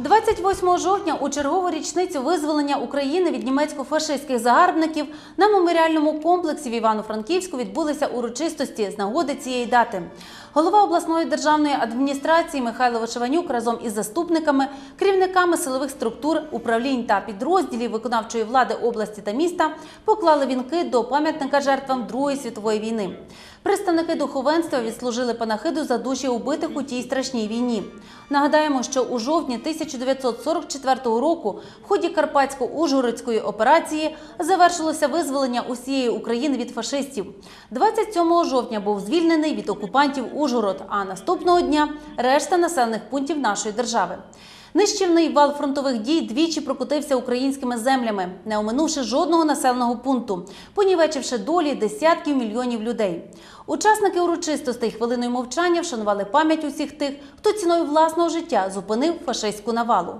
28 жовтня у чергову річницю визволення України від німецько-фашистських загарбників на меморіальному комплексі в Івано-Франківську відбулися урочистості з нагоди цієї дати. Голова обласної державної адміністрації Михайло Вишиванюк разом із заступниками, керівниками силових структур, управлінь та підрозділів виконавчої влади області та міста поклали вінки до пам'ятника жертвам Другої світової війни. Представники духовенства відслужили панахиду за душі убитих у тій страшній війні. Нагадаємо, що у жовтні 1944 року в ході Карпатсько-Ужгородської операції завершилося визволення усієї України від фашистів. 27 жовтня був звільнений від окупантів Ужгород, а наступного дня решта населених пунктів нашої держави. Нищівний вал фронтових дій двічі прокотився українськими землями, не оминувши жодного населеного пункту, понівечивши долі десятків мільйонів людей. Учасники урочистостей хвилиною мовчання вшанували пам'ять усіх тих, хто ціною власного життя зупинив фашистську навалу.